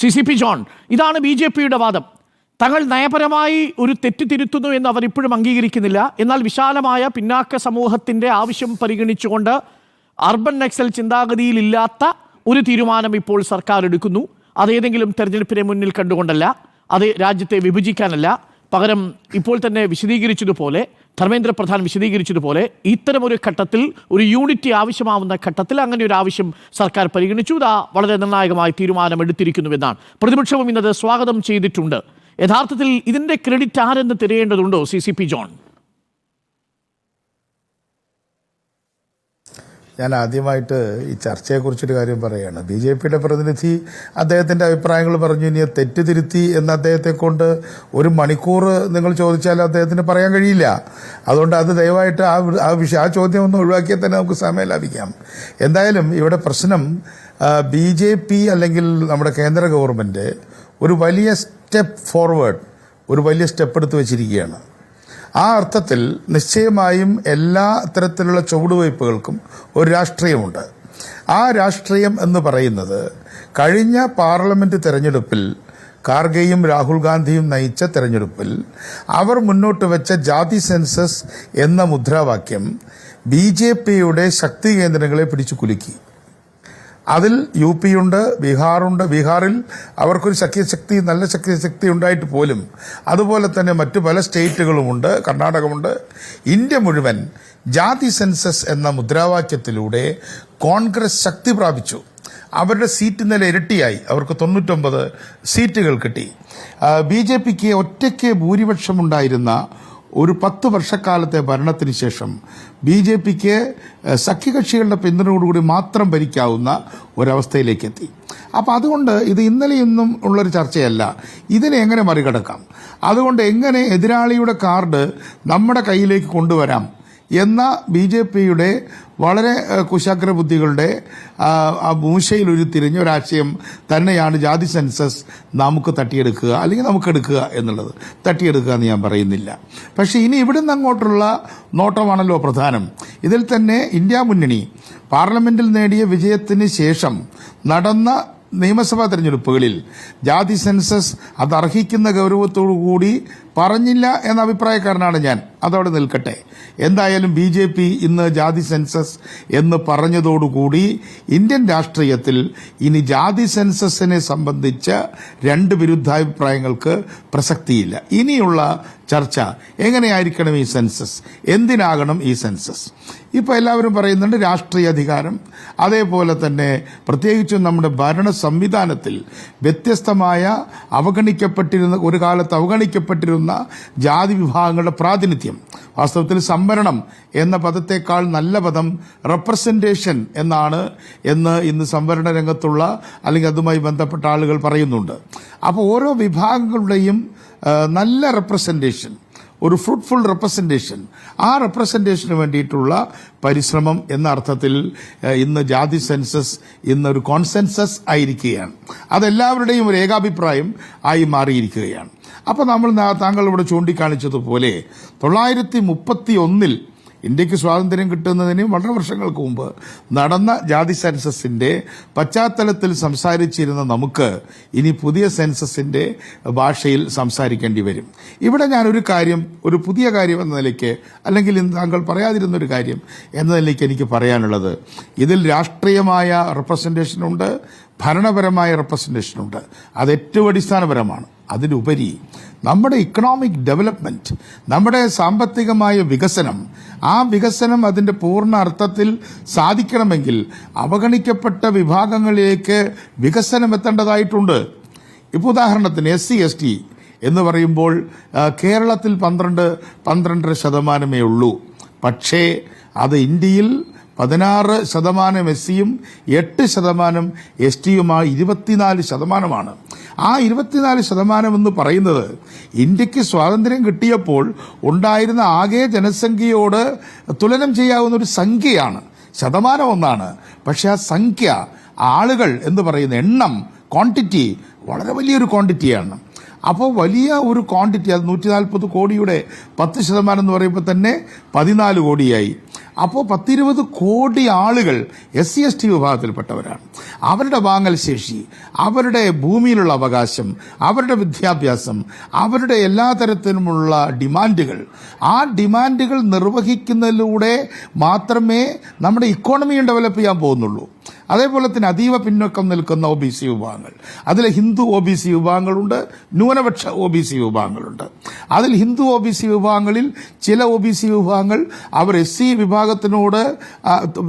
C C P John ഇതാണ് B J പിയുടെ വാദം. തങ്ങൾ നയപരമായി ഒരു തെറ്റ് തിരുത്തുന്നു എന്ന് അവർ ഇപ്പോഴും അംഗീകരിക്കുന്നില്ല. എന്നാൽ വിശാലമായ പിന്നാക്ക സമൂഹത്തിന്റെ ആവശ്യം പരിഗണിച്ചുകൊണ്ട് അർബൻ നക്സൽ ചിന്താഗതിയിലില്ലാത്ത ഒരു തീരുമാനം ഇപ്പോൾ സർക്കാർ എടുക്കുന്നു. അതേതെങ്കിലും തെരഞ്ഞെടുപ്പിനെ മുന്നിൽ കണ്ടുകൊണ്ടല്ല. അത് രാജ്യത്തെ വിഭജിക്കാനല്ല. പകരം ഇപ്പോൾ തന്നെ വിശദീകരിച്ചതുപോലെ ധർമ്മേന്ദ്ര പ്രധാൻ വിശദീകരിച്ചതുപോലെ ഇത്തരം ഒരു ഘട്ടത്തിൽ ഒരു യൂണിറ്റി ആവശ്യമാവുന്ന ഘട്ടത്തിൽ അങ്ങനെ ഒരു ആവശ്യം സർക്കാർ പരിഗണിച്ചു. ഇതാ വളരെ നിർണായകമായി തീരുമാനം എടുത്തിരിക്കുന്നുവെന്നാണ് പ്രതിപക്ഷവും ഇന്നത് സ്വാഗതം ചെയ്തിട്ടുണ്ട്. യഥാർത്ഥത്തിൽ ഇതിന്റെ ക്രെഡിറ്റ് ആരെന്ന് തിരയേണ്ടതുണ്ടോ? C C P John. ഞാൻ ആദ്യമായിട്ട് ഈ ചർച്ചയെക്കുറിച്ചൊരു കാര്യം പറയുകയാണ് ബി ജെ പിയുടെ പ്രതിനിധി അദ്ദേഹത്തിന്റെ അഭിപ്രായങ്ങൾ പറഞ്ഞു. ഇനി തെറ്റുതിരുത്തി തിരുത്തി എന്ന് അദ്ദേഹത്തെ കൊണ്ട് ഒരു മണിക്കൂർ നിങ്ങൾ ചോദിച്ചാൽ അദ്ദേഹത്തിന് പറയാൻ കഴിയില്ല. അതുകൊണ്ട് അത് ദയവായിട്ട് ആ ആ വിഷയം ആ ചോദ്യം ഒന്ന് ഒഴിവാക്കിയാൽ തന്നെ നമുക്ക് സമയം ലാഭിക്കാം. എന്തായാലും ഇവിടെ പ്രശ്നം ബി ജെ പി അല്ലെങ്കിൽ നമ്മുടെ കേന്ദ്ര ഗവൺമെന്റ് ഒരു വലിയ സ്റ്റെപ്പ് ഫോർവേഡ് ഒരു വലിയ സ്റ്റെപ്പ് എടുത്ത് വെച്ചിരിക്കുകയാണ്. ആ അർത്ഥത്തിൽ നിശ്ചയമായും എല്ലാ തരത്തിലുള്ള ചുവടുവയ്പ്പുകൾക്കും ഒരു രാഷ്ട്രീയമുണ്ട്. ആ രാഷ്ട്രീയം എന്ന് പറയുന്നത് കഴിഞ്ഞ പാർലമെന്റ് തെരഞ്ഞെടുപ്പിൽ കാർഗെയും രാഹുൽ ഗാന്ധിയും നയിച്ച തെരഞ്ഞെടുപ്പിൽ അവർ മുന്നോട്ട് വെച്ച ജാതി സെൻസസ് എന്ന മുദ്രാവാക്യം ബി ജെ പിയുടെ ശക്തി കേന്ദ്രങ്ങളെ പിടിച്ചു കുലുക്കി. അതിൽ യു പിയുണ്ട് ബീഹാറുണ്ട്. ബീഹാറിൽ അവർക്കൊരു ശക്തിശക്തി നല്ല ശക്തിശക്തി ഉണ്ടായിട്ട് പോലും. അതുപോലെ തന്നെ മറ്റു പല സ്റ്റേറ്റുകളുമുണ്ട് കർണാടകമുണ്ട്. ഇന്ത്യ മുഴുവൻ ജാതി സെൻസസ് എന്ന മുദ്രാവാക്യത്തിലൂടെ കോൺഗ്രസ് ശക്തി പ്രാപിച്ചു. അവരുടെ സീറ്റ് നില ഇരട്ടിയായി. അവർക്ക് തൊണ്ണൂറ്റൊമ്പത് സീറ്റുകൾ കിട്ടി. ബി ജെ പിക്ക് ഒറ്റയ്ക്ക് ഭൂരിപക്ഷമുണ്ടായിരുന്ന ഒരു പത്ത് വർഷക്കാലത്തെ ഭരണത്തിന് ശേഷം ബി ജെ പിക്ക് സഖ്യകക്ഷികളുടെ പിന്തുണയോടുകൂടി മാത്രം ഭരിക്കാവുന്ന ഒരവസ്ഥയിലേക്ക് എത്തി അപ്പോൾ അതുകൊണ്ട് ഇത് ഇന്നലെയൊന്നും ഉള്ളൊരു ചർച്ചയല്ല. ഇതിനെ എങ്ങനെ മറികടക്കാം? അതുകൊണ്ട് എങ്ങനെ എതിരാളിയുടെ കാർഡ് നമ്മുടെ കയ്യിലേക്ക് കൊണ്ടുവരാം? എന്ന ബി ജെ പിയുടെ വളരെ കുശാഗ്ര ബുദ്ധികളുടെ മൂശയിൽ ഉരുത്തിരിഞ്ഞ ഒരാശയം തന്നെയാണ് ജാതി സെൻസസ് നമുക്ക് തട്ടിയെടുക്കുക അല്ലെങ്കിൽ നമുക്ക് എടുക്കുക എന്നുള്ളത്. തട്ടിയെടുക്കുക എന്ന് ഞാൻ പറയുന്നില്ല. പക്ഷേ ഇനി ഇവിടുന്ന് അങ്ങോട്ടുള്ള നോട്ടമാണല്ലോ പ്രധാനം. ഇതിൽ തന്നെ ഇന്ത്യ മുന്നണി പാർലമെന്റിൽ നേടിയ വിജയത്തിന് ശേഷം നടന്ന നിയമസഭാ തെരഞ്ഞെടുപ്പുകളിൽ ജാതി സെൻസസ് അത് അർഹിക്കുന്ന ഗൗരവത്തോടു കൂടി പറഞ്ഞില്ല എന്ന അഭിപ്രായക്കാരനാണ് ഞാൻ. അതവിടെ നിൽക്കട്ടെ. എന്തായാലും ബി ജെ പി ഇന്ന് ജാതി സെൻസസ് എന്ന് പറഞ്ഞതോടുകൂടി ഇന്ത്യൻ രാഷ്ട്രീയത്തിൽ ഇനി ജാതി സെൻസസിനെ സംബന്ധിച്ച് രണ്ട് വിരുദ്ധാഭിപ്രായങ്ങൾക്ക് പ്രസക്തിയില്ല. ഇനിയുള്ള ചർച്ച എങ്ങനെയായിരിക്കണം ഈ സെൻസസ്? എന്തിനാകണം ഈ സെൻസസ്? ഇപ്പോൾ എല്ലാവരും പറയുന്നുണ്ട് രാഷ്ട്രീയ അധികാരം. അതേപോലെ തന്നെ പ്രത്യേകിച്ചും നമ്മുടെ ഭരണ സംവിധാനത്തിൽ വ്യത്യസ്തമായ അവഗണിക്കപ്പെട്ടിരുന്ന ഒരു കാലത്ത് അവഗണിക്കപ്പെട്ടിരുന്ന ജാതി വിഭാഗങ്ങളുടെ പ്രാതിനിധ്യം. വാസ്തവത്തിൽ സംവരണം എന്ന പദത്തേക്കാൾ നല്ല പദം റെപ്രസെന്റേഷൻ എന്നാണ് എന്ന് ഇന്ന് സംവരണ രംഗത്തുള്ള അല്ലെങ്കിൽ അതുമായി ബന്ധപ്പെട്ട ആളുകൾ പറയുന്നുണ്ട്. അപ്പോൾ ഓരോ വിഭാഗങ്ങളുടെയും നല്ല റെപ്രസെന്റേഷൻ ഒരു ഫ്രൂട്ട്ഫുൾ റെപ്രസെന്റേഷൻ ആ റെപ്രസെന്റേഷന് വേണ്ടിയിട്ടുള്ള പരിശ്രമം എന്ന അർത്ഥത്തിൽ ഇന്ന് ജാതി സെൻസസ് ഇന്നൊരു കോൺസെൻസസ് ആയിരിക്കുകയാണ്. അതെല്ലാവരുടെയും ഒരു ഏകാഭിപ്രായം ആയി മാറിയിരിക്കുകയാണ്. അപ്പോൾ നമ്മൾ താങ്കൾ ഇവിടെ ചൂണ്ടിക്കാണിച്ചതുപോലെ തൊള്ളായിരത്തി മുപ്പത്തി ഒന്നിൽ ഇന്ത്യയ്ക്ക് സ്വാതന്ത്ര്യം കിട്ടുന്നതിന് വളരെ വർഷങ്ങൾക്ക് മുമ്പ് നടന്ന ജാതി സെൻസസിന്റെ പശ്ചാത്തലത്തിൽ സംസാരിച്ചിരുന്ന നമുക്ക് ഇനി പുതിയ സെൻസസിന്റെ ഭാഷയിൽ സംസാരിക്കേണ്ടി വരും. ഇവിടെ ഞാൻ ഒരു കാര്യം ഒരു പുതിയ കാര്യം എന്ന നിലയ്ക്ക് അല്ലെങ്കിൽ ഇന്ന് താങ്കൾ പറയാതിരുന്ന ഒരു കാര്യം എന്ന നിലയ്ക്ക് എനിക്ക് പറയാനുള്ളത്. ഇതിൽ രാഷ്ട്രീയമായ റെപ്രസെന്റേഷൻ ഉണ്ട് ഭരണപരമായ റെപ്രസെന്റേഷൻ ഉണ്ട്. അത് ഏറ്റവും അടിസ്ഥാനപരമാണ്. അതിലുപരി നമ്മുടെ ഇക്കണോമിക് ഡെവലപ്മെന്റ് നമ്മുടെ സാമ്പത്തികമായ വികസനം ആ വികസനം അതിന്റെ പൂർണ അർത്ഥത്തിൽ സാധിക്കണമെങ്കിൽ അവഗണിക്കപ്പെട്ട വിഭാഗങ്ങളിലേക്ക് വികസനം എത്തേണ്ടതായിട്ടുണ്ട്. ഇപ്പോൾ ഉദാഹരണത്തിന് എസ് സി എസ് ടി എന്ന് പറയുമ്പോൾ കേരളത്തിൽ പന്ത്രണ്ട് പന്ത്രണ്ടര ശതമാനമേ ഉള്ളൂ. പക്ഷേ അത് ഇന്ത്യയിൽ പതിനാറ് ശതമാനം എസ് സിയും എട്ട് ശതമാനം എസ് ടിയുമായി ഇരുപത്തിനാല് ശതമാനമാണ്. ആ ഇരുപത്തിനാല് ശതമാനം എന്ന് പറയുന്നത് ഇന്ത്യയ്ക്ക് സ്വാതന്ത്ര്യം കിട്ടിയപ്പോൾ ഉണ്ടായിരുന്ന ആകെ ജനസംഖ്യയോട് തുലനം ചെയ്യാവുന്ന ഒരു സംഖ്യയാണ്. ശതമാനം ഒന്നാണ്. പക്ഷെ ആ സംഖ്യ ആളുകൾ എന്ന് പറയുന്ന എണ്ണം ക്വാണ്ടിറ്റി വളരെ വലിയൊരു ക്വാണ്ടിറ്റിയാണ് അപ്പോൾ വലിയ ഒരു ക്വാണ്ടിറ്റി അത് നൂറ്റി നാൽപ്പത് കോടിയുടെ പത്ത് ശതമാനം എന്ന് പറയുമ്പോൾ തന്നെ പതിനാല് കോടിയായി. അപ്പോൾ പത്തിരുപത് കോടി ആളുകൾ എസ് സി എസ് ടി വിഭാഗത്തിൽപ്പെട്ടവരാണ്. അവരുടെ വാങ്ങൽ ശേഷി അവരുടെ ഭൂമിയിലുള്ള അവകാശം അവരുടെ വിദ്യാഭ്യാസം അവരുടെ എല്ലാ തരത്തിലുമുള്ള ഡിമാൻഡുകൾ. ആ ഡിമാൻഡുകൾ നിർവഹിക്കുന്നതിലൂടെ മാത്രമേ നമ്മുടെ ഇക്കോണമിയും ഡെവലപ്പ് ചെയ്യാൻ പോകുന്നുള്ളൂ. അതേപോലെ തന്നെ അതീവ പിന്നോക്കം നിൽക്കുന്ന ഒ ബി സി വിഭാഗങ്ങൾ. അതിൽ ഹിന്ദു ഒ ബി സി വിഭാഗങ്ങളുണ്ട് ന്യൂനപക്ഷ ഒ ബി സി വിഭാഗങ്ങളുണ്ട്. അതിൽ ഹിന്ദു ഒ ബി സി വിഭാഗങ്ങളിൽ ചില ഒ ബി സി വിഭാഗങ്ങൾ അവർ എസ് സി വിഭാഗത്തിനോട്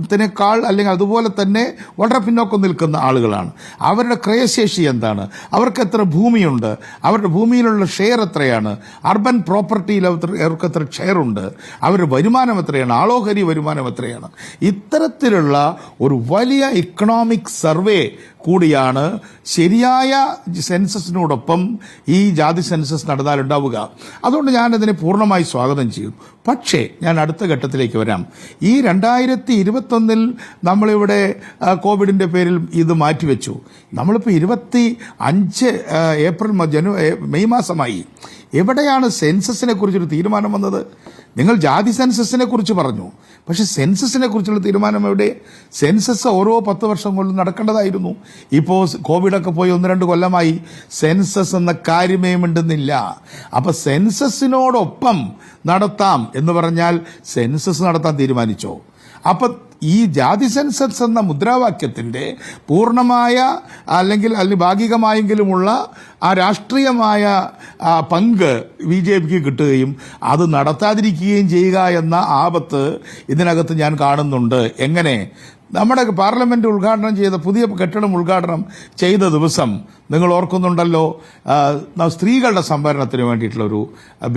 ത്തിനേക്കാൾ അല്ലെങ്കിൽ അതുപോലെ തന്നെ വളരെ പിന്നോക്കം നിൽക്കുന്ന ആളുകളാണ്. അവരുടെ ക്രയശേഷി എന്താണ്? അവർക്ക് എത്ര ഭൂമിയുണ്ട്? അവരുടെ ഭൂമിയിലുള്ള ഷെയർ എത്രയാണ്? അർബൻ പ്രോപ്പർട്ടിയിൽ അവർ- അവർക്ക് എത്ര ഷെയർ ഉണ്ട്? അവരുടെ വരുമാനം എത്രയാണ്? ആളോഹരി വരുമാനം എത്രയാണ്? ഇത്തരത്തിലുള്ള ഒരു വലിയ ഇക്കണോമിക് സർവേ കൂടിയാണ് ശരിയായ സെൻസസിനോടൊപ്പം ഈ ജാതി സെൻസസ് നടന്നാലുണ്ടാവുക. അതുകൊണ്ട് ഞാൻ അതിനെ പൂർണമായി സ്വാഗതം ചെയ്യും. പക്ഷേ ഞാൻ അടുത്ത ഘട്ടത്തിലേക്ക് വരാം. ഈ രണ്ടായിരത്തി ഇരുപത്തൊന്നിൽ നമ്മളിവിടെ കോവിഡിന്റെ പേരിൽ ഇത് മാറ്റിവെച്ചു. നമ്മളിപ്പോൾ ഇരുപത്തി അഞ്ച് ഏപ്രിൽ ജനു മെയ് മാസമായി. എവിടെയാണ് സെൻസസിനെ കുറിച്ചൊരു തീരുമാനം വന്നത്? നിങ്ങൾ ജാതി സെൻസസിനെ കുറിച്ച് പറഞ്ഞു. പക്ഷെ സെൻസസിനെ കുറിച്ചുള്ള തീരുമാനം എവിടെ? സെൻസസ് ഓരോ പത്ത് വർഷം കൊണ്ട് നടക്കേണ്ടതായിരുന്നു. ഇപ്പോൾ കോവിഡൊക്കെ പോയി ഒന്ന് രണ്ട് കൊല്ലമായി സെൻസസ് എന്ന കാര്യമേ മിണ്ടുന്നില്ല. അപ്പം സെൻസസിനോടൊപ്പം നടത്താം എന്ന് പറഞ്ഞാൽ സെൻസസ് നടത്താൻ തീരുമാനിച്ചോ? അപ്പം ഈ ജാതി സെൻസസ് എന്ന മുദ്രാവാക്യത്തിന്റെ പൂർണമായ അല്ലെങ്കിൽ അല്ലെങ്കിൽ ഭാഗികമായെങ്കിലുമുള്ള ആ രാഷ്ട്രീയമായ പങ്ക് ബി ജെ പിക്ക് കിട്ടുകയും അത് നടത്താതിരിക്കുകയും ചെയ്യുക എന്ന ആപത്ത് ഇതിനകത്ത് ഞാൻ കാണുന്നുണ്ട്. എങ്ങനെ? നമ്മുടെ പാർലമെന്റ് ഉദ്ഘാടനം ചെയ്ത പുതിയ കെട്ടിടം ഉദ്ഘാടനം ചെയ്ത ദിവസം നിങ്ങൾ ഓർക്കുന്നുണ്ടല്ലോ സ്ത്രീകളുടെ സംവരണത്തിന് വേണ്ടിയിട്ടുള്ള ഒരു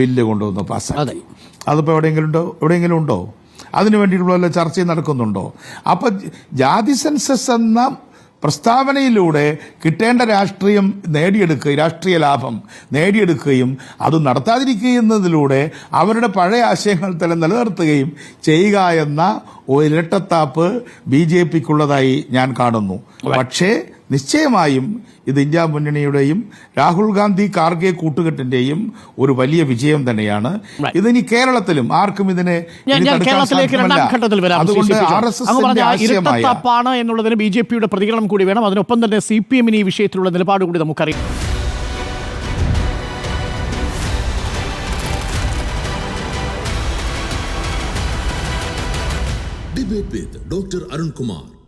ബില്ല് കൊണ്ടുവന്ന് പാസ്സാക്കി അതിപ്പോൾ എവിടെയെങ്കിലും ഉണ്ടോ? എവിടെയെങ്കിലും ഉണ്ടോ? അതിനു വേണ്ടിയിട്ടുള്ള ചർച്ച ചർച്ചയും നടക്കുന്നുണ്ടോ? അപ്പോൾ ജാതി സെൻസസ് എന്ന പ്രസ്താവനയിലൂടെ കിട്ടേണ്ട രാഷ്ട്രീയം നേടിയെടുക്കുകയും രാഷ്ട്രീയ ലാഭം നേടിയെടുക്കുകയും അത് നടത്താതിരിക്കുന്നതിലൂടെ അവരുടെ പഴയ ആശയങ്ങൾ തന്നെ നിലനിർത്തുകയും ചെയ്യുക എന്ന ഒരു ഇരട്ടത്താപ്പ് ബി ജെ പിക്കുള്ളതായി ഞാൻ കാണുന്നു. പക്ഷേ നിശ്ചയമായും ഇത് ഇന്ത്യ മുന്നണിയുടെയും രാഹുൽ ഗാന്ധി കാർഗെ കൂട്ടുകെട്ടിന്റെയും ഒരു വലിയ വിജയം തന്നെയാണ്. ഇതിനി കേരളത്തിലും ആർക്കും ഇതിനെ കേരളത്തിലേക്ക് രണ്ടാം ഘട്ടത്തിൽ വരാം. എന്നുള്ളതിന് ബി ജെ പിയുടെ പ്രതികരണം കൂടി വേണം. അതിനൊപ്പം തന്നെ സി പി എമ്മിന് ഈ വിഷയത്തിലുള്ള നിലപാട് കൂടി നമുക്കറിയാം. Doctor Arunkumar Dr. Arun Kumar.